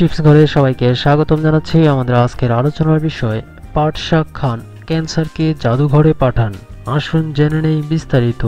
Tips ঘরে সবাইকে স্বাগতম জানাচ্ছি আমাদের আজকের আলোচনার বিষয় পাট শাক খান, ক্যান্সারকে জাদুঘরে পাঠান, আসুন জেনে নেই বিস্তারিত।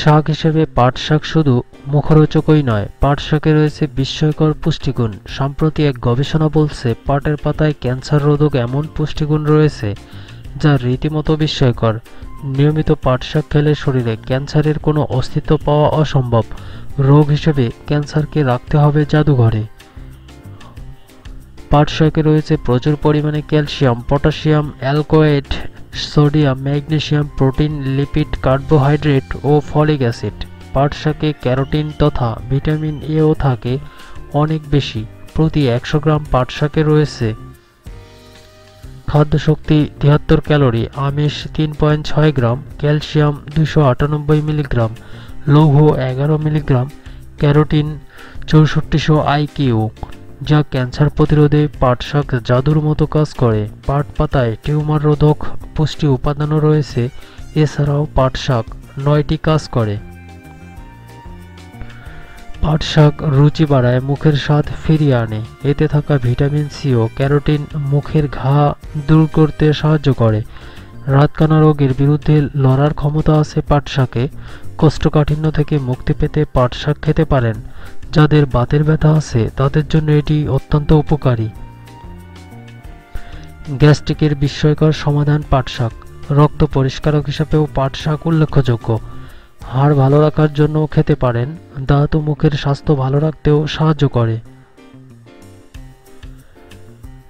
শাক হিসেবে পাট শাক শুধু মুখরোচকই নয় পাট শাকে রয়েছে বিস্ময়কর পুষ্টিগুণ। সম্প্রতি এক গবেষণা বলছে, পাটের পাতায় ক্যান্সার রোধক এমন পুষ্টিগুণ রয়েছে, যা রীতিমতো বিস্ময়কর। নিয়মিত পাট শাক খেলে শরীরে ক্যান্সারের কোনো অস্তিত্ব পাওয়া অসম্ভব। রোগ হিসেবে ক্যান্সারকে রাখতে হবে জাদুঘরে। পাট শাকে রয়েছে প্রচুর পরিমাণে calcium, potassium অ্যালকোয়েট sodium magnesium protein, lipid, carbohydrate ও ফলিক অ্যাসিড। পাট শাকে ক্যারোটিন তথা ভিটামিন এও থাকে অনেক বেশি। প্রতি একশো গ্রাম পাট শাকে রয়েছে খাদ্য শক্তি তিয়াত্তর ক্যালোরি, আমিষ তিন পয়েন্ট ছয় গ্রাম, ক্যালসিয়াম দুশো আটানব্বই মিলিগ্রাম লৌহ এগারো মিলিগ্রাম, ক্যারোটিন চৌষট্টিশো আইকিউ, যা ক্যান্সার প্রতিরোধে পাট শাক জাদুর মতো কাজ করে। পাট পাতায় টিউমার রোধক পুষ্টি উপাদানও রয়েছে, এছাড়াও পাট শাক নয়টি কাজ করে। পাট শাক রুচি বাড়ায়, মুখের স্বাদ ফিরিয়ে আনে। এতে থাকা ভিটামিন সি ও ক্যারোটিন মুখের ঘা দূর করতে সাহায্য করে। রাতকানা রোগের বিরুদ্ধে লড়ার ক্ষমতা আছে পাট শাকে কোষ্ঠকাঠিন্য থেকে মুক্তি পেতে পাট শাক খেতে পারেন। যাদের বাতের ব্যথা আছে, তাদের জন্য এটি অত্যন্ত উপকারী। গ্যাস্ট্রিকের বিস্ময়কর সমাধান পাট শাক রক্ত পরিষ্কারক হিসাবেও পাট শাক উল্লেখযোগ্য। হাড় ভালো রাখার জন্য খেতে পারেন। দাঁত ও মুখের স্বাস্থ্য ভালো রাখতেও সাহায্য করে।